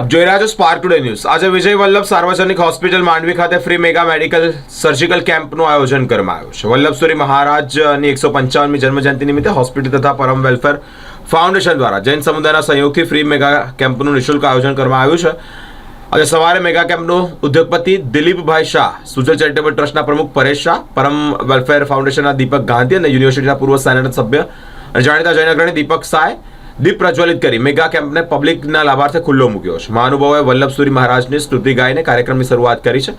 આપ જોઈ રહ્યા છો સ્પાર્ક ટુડે ન્યૂઝ આજે વિજય વલ્લભ સાર્વજનિક હોસ્પિટલ માંડવી ખાતે ફ્રી મેગા મેડિકલ સર્જિકલ કેમ્પનું આયોજન કરવામાં આવ્યું છે. વલ્લભસુરી મહારાજની એકસો પંચાવનમી જન્મજયંતિ નિમિત્તે હોસ્પિટલ તથા પરમ વેલફેર ફાઉન્ડેશન દ્વારા જૈન સમુદાયના સહયોગથી ફ્રી મેગા કેમ્પનું નિઃશુલ્ક આયોજન કરવામાં આવ્યું છે. આજે સવારે મેગા કેમ્પનું ઉદ્યોગપતિ દિલીપભાઈ શાહ, સુજલ ચેરિટેબલ ટ્રસ્ટના પ્રમુખ પરેશ શાહ, પરમ વેલફેર ફાઉન્ડેશનના દીપક ગાંધી અને યુનિવર્સિટીના પૂર્વ સેનેટ સભ્ય અને જાણીતા જૈન અગ્રણી દીપક સાય દીપ પ્રજ્વલિત કરી મેગા કેમ્પને પબ્લિકના લાભાર્થે ખુલ્લો મૂક્યો છે. મહાનુભાવોએ વલ્લભસુરી મહારાજની સ્તુતિ ગાઈને કાર્યક્રમની શરૂઆત કરી છે.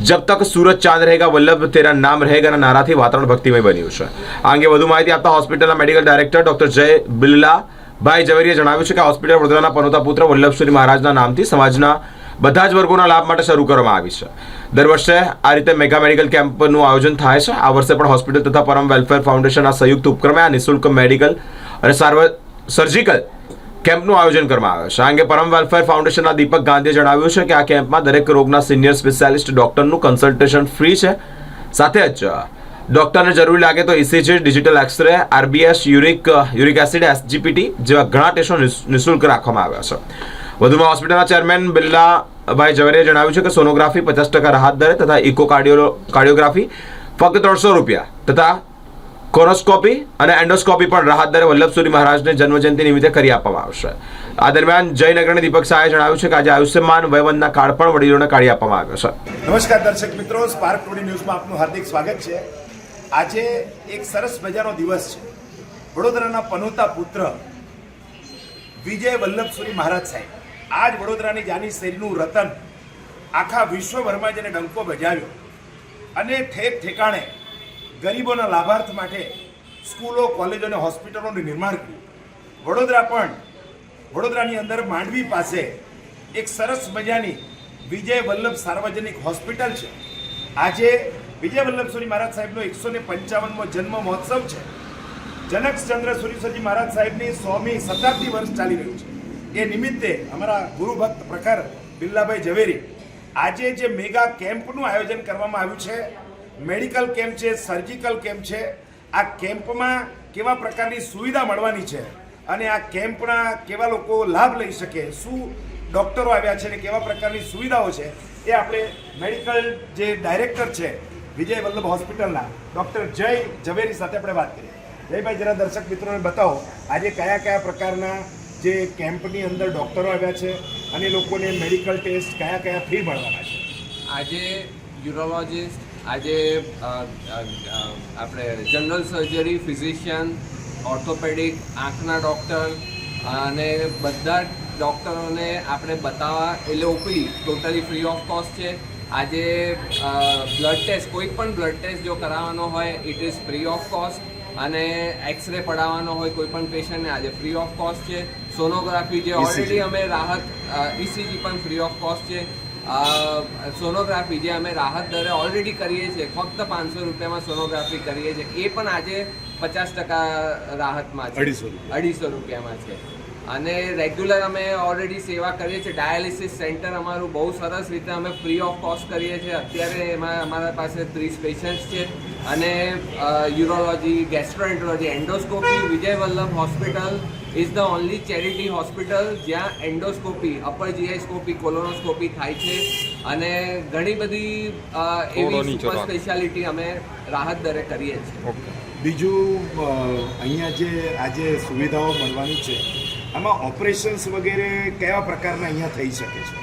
જબ તક સૂરજ ચાંદ રહેગા, વલ્લભ તેરા નામ રહેગાના નારાથી વાતાવરણ ભક્તિમય બન્યું છે. આ અંગે વધુ માહિતી આપતા હોસ્પિટલના મેડિકલ ડાયરેક્ટર ડોક્ટર જય બિરલા ભાઈ ઝવેરીએ જણાવ્યું છે કે હોસ્પિટલ વડોદરાના પનોતા પુત્ર વલ્લભસુરી મહારાજના નામથી સમાજના બધા જ વર્ગોના લાભ માટે શરૂ કરવામાં આવી છે. દર વર્ષે આ રીતે મેગા મેડિકલ કેમ્પનું આયોજન થાય છે. આ વર્ષે પણ હોસ્પિટલ તથા પરમ વેલફેર ફાઉન્ડેશનના સંયુક્ત ઉપક્રમે આ નિઃશુલ્ક મેડિકલ અને સાર્વ સર્જિકલ કેમ્પનું આયોજન કરવામાં આવે છે. આ અંગે પરમ વેલફેર ફાઉન્ડેશનના દીપક ગાંધીએ જણાવ્યું છે કે આ કેમ્પમાં દરેક રોગના સિનિયર સ્પેશિયાલિસ્ટ ડોક્ટરનું કન્સલ્ટેશન ફ્રી છે. સાથે જ ડોક્ટરને જરૂરી લાગે તો ECG digital X ray RBS uric uric acid SGPT જેવા ઘણા ટેસ્ટો નિઃશુલ્ક રાખવામાં આવ્યા છે. વધુમાં હોસ્પિટલના ચેરમેન બિલ્લાભાઈ ઝવેરીએ જણાવ્યું છે કે સોનોગ્રાફી પચાસ ટકા રાહત દરે તથા ઇકો કાર્ડિયો કાર્ડિયોગ્રાફી ફક્ત ત્રણસો રૂપિયા તથા કોરોસ્કોપી અને એન્ડોસ્કોપી પણ રાહત દરે વલ્લભસુરી મહારાજને જન્મજયંતિ નિમિત્તે કરી આપવામાં આવશે. આ દરમિયાન જયનગરના દીપક શાહે જણાવ્યું છે કે આજે આયુષ્યમાન વયવંદના કાર્ડ પણ વડીલોને કાઢી આપવામાં આવ્યો છે. નમસ્કાર દર્શક મિત્રો સ્પાર્ક ટુડે ન્યૂઝમાં આપનું હાર્દિક સ્વાગત છે. આજે એક સરસ મજાનો દિવસ છે. વડોદરાના પનોતા પુત્ર વિજય વલ્લભસુરી મહારાજ સાહેબ, આજ વડોદરાની જાની શેરીનું રતન આખા વિશ્વભરમાં જેને ડંકો બજાવ્યો અને ઠેક ઠેકાણે ગરીબોના લાભાર્થ માટે સ્કૂલો, કોલેજો અને હોસ્પિટલોનું નિર્માણ કર્યું. વડોદરા પણ વડોદરાની અંદર માંડવી પાસે એક સરસ મજાની વિજય વલ્લભ સાર્વજનિક હોસ્પિટલ છે. આજે વિજય વલ્લભ સુરી મહારાજ સાહેબનો એકસો ને પંચાવનમો જન્મ મહોત્સવ છે. જનકચંદ્ર સુરીશ્વરજી મહારાજ સાહેબની સોમી શતાબ્દી વર્ષ ચાલી રહ્યું છે. એ નિમિત્તે અમારા ગુરુભક્ત પ્રખર બિલ્લાભાઈ ઝવેરી આજે જે મેગા કેમ્પનું આયોજન કરવામાં આવ્યું છે મેડિકલ કેમ્પ છે, સર્જિકલ કેમ્પ છે. આ કેમ્પમાં કેવા પ્રકારની સુવિધા મળવાની છે અને આ કેમ્પના કેવા લોકો લાભ લઈ શકે, શું ડૉક્ટરો આવ્યા છે અને કેવા પ્રકારની સુવિધાઓ છે એ આપણે મેડિકલ જે ડાયરેક્ટર છે વિજય વલ્લભ હોસ્પિટલના ડૉક્ટર જય ઝવેરી સાથે આપણે વાત કરીએ. જયભાઈ જરા દર્શક મિત્રોને બતાવો, આજે કયા કયા પ્રકારના જે કેમ્પની અંદર ડૉક્ટરો આવ્યા છે અને લોકોને મેડિકલ ટેસ્ટ કયા કયા ફ્રી મળવાના છે? આજે યુરોલોજિસ્ટ આજે આપણે જનરલ સર્જરી ફિઝિશિયન ઓર્થોપેડિક આંખના ડૉક્ટર અને બધા ડૉક્ટરોને આપણે બતાવવા એટલે OPD totally free of cost છે. આજે બ્લડ ટેસ્ટ કોઈ પણ બ્લડ ટેસ્ટ જો કરાવવાનો હોય it is free of cost અને એક્સરે પડાવવાનો હોય કોઈ પણ પેશન્ટને આજે ફ્રી ઓફ કોસ્ટ છે. સોનોગ્રાફી જે ઓલરેડી અમે રાહત ઇસીજી પણ ફ્રી ઓફ કોસ્ટ છે. સોનોગ્રાફી જે અમે રાહત દરે ઓલરેડી કરીએ છીએ ફક્ત પાંચસો રૂપિયામાં સોનોગ્રાફી કરીએ છીએ એ પણ આજે પચાસ ટકા રાહતમાં છે. અઢીસો અઢીસો રૂપિયામાં છે. અને રેગ્યુલર અમે ઓલરેડી સેવા કરીએ છીએ. ડાયાલિસિસ સેન્ટર અમારું બહુ સરસ રીતે અમે ફ્રી ઓફ કોસ્ટ કરીએ છીએ. અત્યારે એમાં અમારા પાસે ત્રીસ પેશન્ટ્સ છે અને urology gastroenterology endoscopy Vijay Vallabh hospital is the only charity hospital જ્યાં endoscopy upper GI scopy colonoscopy થાય છે. અને ઘણી બધી એવી સુપર સ્પેશિયાલિટી અમે રાહત દરે કરીએ છીએ. બીજું અહીંયા જે આજે સુવિધાઓ મળવાની છે આમાં ઓપરેશન્સ વગેરે કયા પ્રકારના અહીંયા થઈ શકે છે?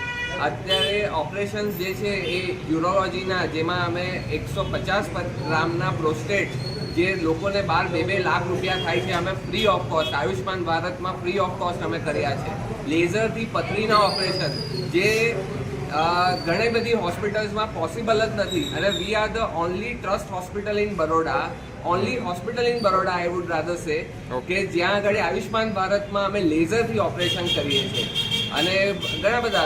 અત્યારે ઓપરેશન્સ જે છે એ યુરોલોજીના જેમાં અમે એકસો પચાસ ગ્રામના પ્રોસ્ટેટ જે લોકોને બાર બે બે લાખ રૂપિયા થાય છે, અમે ફ્રી ઓફ કોસ્ટ આયુષ્માન ભારતમાં ફ્રી ઓફ કોસ્ટ અમે કર્યા છે. લેઝરથી પથરીના ઓપરેશન જે ઘણી બધી હોસ્પિટલ્સમાં પોસિબલ જ નથી. અને we are the only trust hospital in Baroda only hospital in Baroda I would rather say કે જ્યાં આગળ આયુષ્માન ભારતમાં અમે લેઝરથી ઓપરેશન કરીએ છીએ. અને ઘણા બધા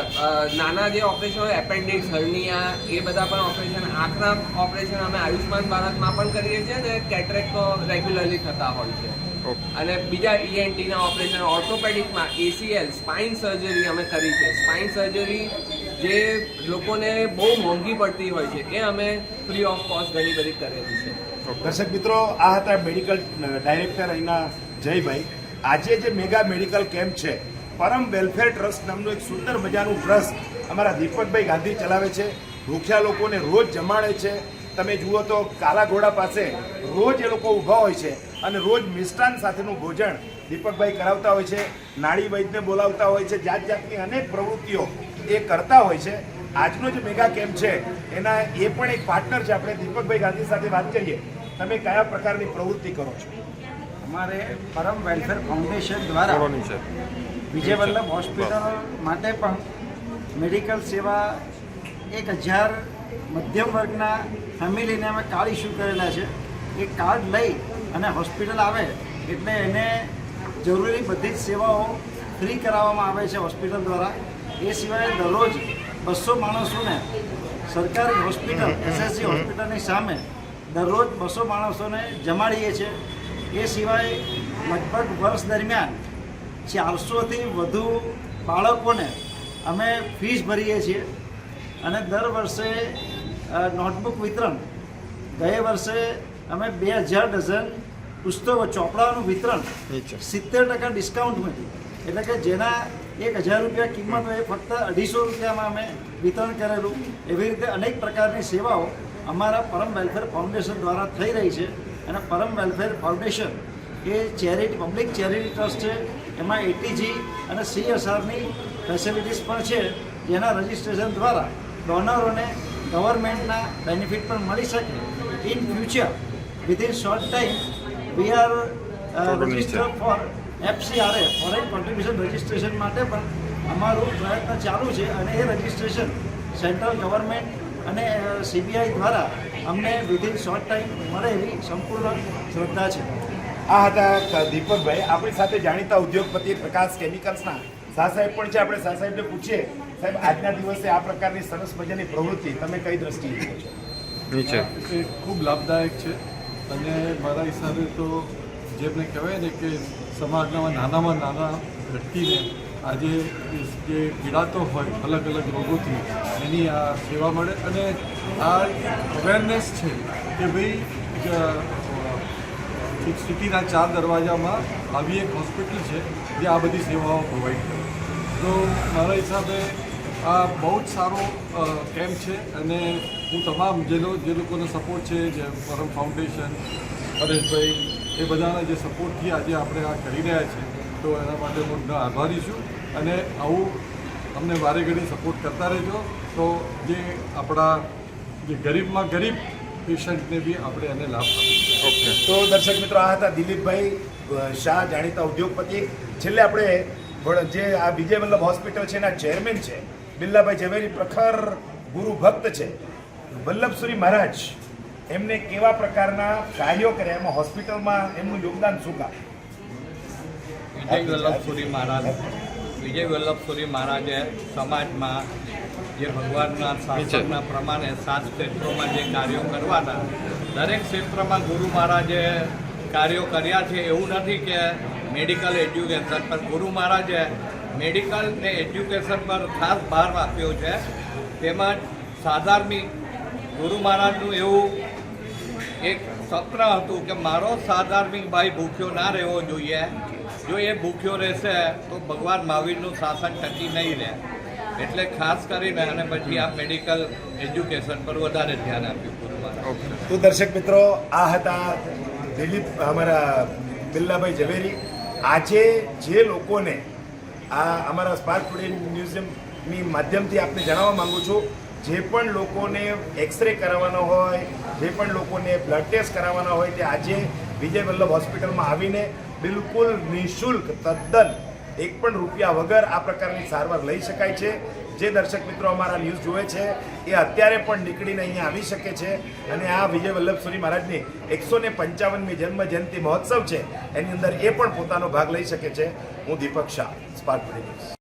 નાના જે ઓપરેશન હોય એપેન્ડિક્સ હર્નિયા એ બધા પણ ઓપરેશન આંખના ઓપરેશન અમે આયુષ્માન ભારતમાં પણ કરીએ છીએ અને કેટ્રેક તો રેગ્યુલરલી થતા હોય છે. અને બીજા ઈએનટીના ઓપરેશન ઓર્થોપેડિકમાં એસીએલ સ્પાઇન સર્જરી અમે કરી છે. સ્પાઇન સર્જરી જે લોકોને બહુ મોંઘી પડતી હોય છે એ અમે ફ્રી ઓફ કોસ્ટ ઘણી બધી કરેલી છે. દર્શક મિત્રો, આ હતા મેડિકલ ડાયરેક્ટર અહીંના જયભાઈ. આજે જે મેગા મેડિકલ કેમ્પ છે, પરમ વેલફેર ટ્રસ્ટ નામનું એક સુંદર મજાનું ટ્રસ્ટ અમારા દીપકભાઈ ગાંધી ચલાવે છે. ભૂખ્યા લોકોને રોજ જમાડે છે. તમે જુઓ તો કાલા ઘોડા પાસે રોજ એ લોકો ઊભા હોય છે અને રોજ મિષ્ટાન સાથેનું ભોજન દીપકભાઈ કરાવતા હોય છે. નાડી વૈદને બોલાવતા હોય છે. જાત જાતની અનેક પ્રવૃત્તિઓ એ કરતા હોય છે. આજનો જે મેગા કેમ્પ છે એના એ પણ એક પાર્ટનર છે. આપણે દીપકભાઈ ગાંધી સાથે વાત કરીએ. તમે કયા પ્રકારની પ્રવૃત્તિ કરો છો? અમારે પરમ વેલફેર ફાઉન્ડેશન દ્વારા વિજય વલ્લભ હોસ્પિટલ માટે પણ મેડિકલ સેવા એક હજાર મધ્યમ વર્ગના ફેમિલીને અમે કાર્ડ ઇસ્યુ કરેલા છે. એ કાર્ડ લઈ અને હોસ્પિટલ આવે એટલે એને જરૂરી બધી જ સેવાઓ ફ્રી કરાવવામાં આવે છે હોસ્પિટલ દ્વારા. એ સિવાય દરરોજ બસો માણસોને સરકારી હોસ્પિટલ એસએસસી હોસ્પિટલની સામે દરરોજ બસો માણસોને જમાડીએ છીએ. એ સિવાય લગભગ વર્ષ દરમિયાન ચારસોથી વધુ બાળકોને અમે ફીસ ભરીએ છીએ અને દર વર્ષે નોટબુક વિતરણ. ગયા વર્ષે અમે બે હજાર ડઝન પુસ્તકો ચોપડાઓનું વિતરણ સિત્તેર ટકા ડિસ્કાઉન્ટમાંથી એટલે કે જેના એક હજાર રૂપિયા કિંમત હોય એ ફક્ત અઢીસો રૂપિયામાં અમે વિતરણ કરેલું. એવી રીતે અનેક પ્રકારની સેવાઓ અમારા પરમ વેલફેર ફાઉન્ડેશન દ્વારા થઈ રહી છે. અને પરમ વેલફેર ફાઉન્ડેશન એ ચેરિટી પબ્લિક ચેરિટી ટ્રસ્ટ છે. એમાં એટીજી અને સીએસઆરની ફેસિલિટીઝ પણ છે. જેના રજિસ્ટ્રેશન દ્વારા ડોનરોને ગવર્મેન્ટના બેનિફિટ પણ મળી શકે. In future within short time we are registered for FCRA foreign contribution registration માટે પણ અમારું પ્રયત્ન ચાલુ છે અને એ રજિસ્ટ્રેશન સેન્ટ્રલ ગવર્મેન્ટ અને સીબીઆઈ દ્વારા અમને વિધિન શોર્ટ ટાઈમ મળે એવી સંપૂર્ણ શ્રદ્ધા છે. આ હતા દીપકભાઈ. આપણી સાથે જાણીતા ઉદ્યોગપતિ પ્રકાશ કેમિકલ્સના શાહ સાહેબ પણ છે. આપણે શાહ સાહેબને પૂછીએ સાહેબ આજના દિવસે આ પ્રકારની સરસ મજાની પ્રવૃત્તિ તમે કઈ દ્રષ્ટિએ જુઓ છો. એ ખૂબ લાભદાયક છે. અને મારા હિસાબે તો જેમને કહેવાય ને કે સમાજના નાનામાં નાના વ્યક્તિને આજે જે પીડાતો હોય અલગ અલગ રોગોથી એની આ સેવા મળે અને આ અવેરનેસ છે કે ભાઈ એક સિટીના ચાર દરવાજામાં આવી એક હોસ્પિટલ છે, જે આ બધી સેવાઓ પ્રોવાઈડ કરે. તો મારા હિસાબે આ બહુ જ સારો કેમ્પ છે અને હું તમામ જે જે લોકોનો સપોર્ટ છે જે પરમ ફાઉન્ડેશન પરેશભાઈ એ બધાના જે સપોર્ટથી આજે આપણે આ કરી રહ્યા છીએ, તો એના માટે હું આભારી છું. અને આવું અમને વારે ઘડી સપોર્ટ કરતા રહેજો. તો જે આપણા જે ગરીબમાં ગરીબ પેશન્ટને બી આપણે એને લાભ ઓકે. તો દર્શક મિત્રો, આ હતા દિલીપભાઈ શાહ, જાણીતા ઉદ્યોગપતિ. છેલ્લે આપણે જે આ વિજય વલ્લભ હોસ્પિટલ છે એના ચેરમેન છે, બિલ્લાભાઈ ઝવેરી પ્રખર ગુરુ ભક્ત છે. વલ્લભસુરી મહારાજ એમને કેવા પ્રકારના કાર્યો કર્યા? એમાં હોસ્પિટલમાં એમનું યોગદાન શું કામ? વિજય વલ્લભસુરી મહારાજ. વિજય વલ્લભસુરી મહારાજે સમાજમાં જે ભગવાનના શાસનના પ્રમાણે સાત ક્ષેત્રોમાં જે કાર્યો કરવાના દરેક ક્ષેત્રમાં ગુરુ મહારાજે કાર્યો કર્યા છે. એવું નથી કે મેડિકલ એજ્યુકેશન પર. ગુરુ મહારાજે મેડિકલ ને એજ્યુકેશન પર ખાસ ભાર આપ્યો છે. તેમજ સાધાર્મિક ગુરુ મહારાજનું એવું એક સત્ર હતું કે મારો સાધાર્મિક ભાઈ ભૂખ્યો ના રહેવો જોઈએ. જો એ ભૂખ્યો રહેશે તો ભગવાન મહાવીરનું શાસન ટકી નહીં રહે. એટલે ખાસ કરીને અને પછી આ મેડિકલ એજ્યુકેશન પર વધારે ધ્યાન આપ્યું ગુરુ મહારાજ. તો દર્શક મિત્રો, આ હતા દિલીપ, અમારા બિલ્લાભાઈ ઝવેરી. આજે જે લોકોને આ અમારા સ્પાર્ક ટુડે મ્યુઝિયમની માધ્યમથી આપને જણાવવા માગું છું જે પણ લોકોને એક્સરે કરાવવાનો હોય, જે પણ લોકોને બ્લડ ટેસ્ટ કરાવવાના હોય, તે આજે વિજય વલ્લભ હોસ્પિટલમાં આવીને બિલકુલ નિઃશુલ્ક, તદ્દન એક પણ રૂપિયા વગર આ પ્રકારની સારવાર લઈ શકાય છે. જે દર્શક મિત્રો અમારા ન્યૂઝ જુએ છે, એ અત્યારે પણ નીકળીને અહીંયા આવી શકે છે. અને આ વિજય વલ્લભસુરી મહારાજની એકસો ને પંચાવનમી જન્મ જયંતિ મહોત્સવ છે. એની અંદર એ પણ પોતાનો ભાગ લઈ શકે છે. હું દીપક શાહ સ્પાર્ક ન્યૂઝ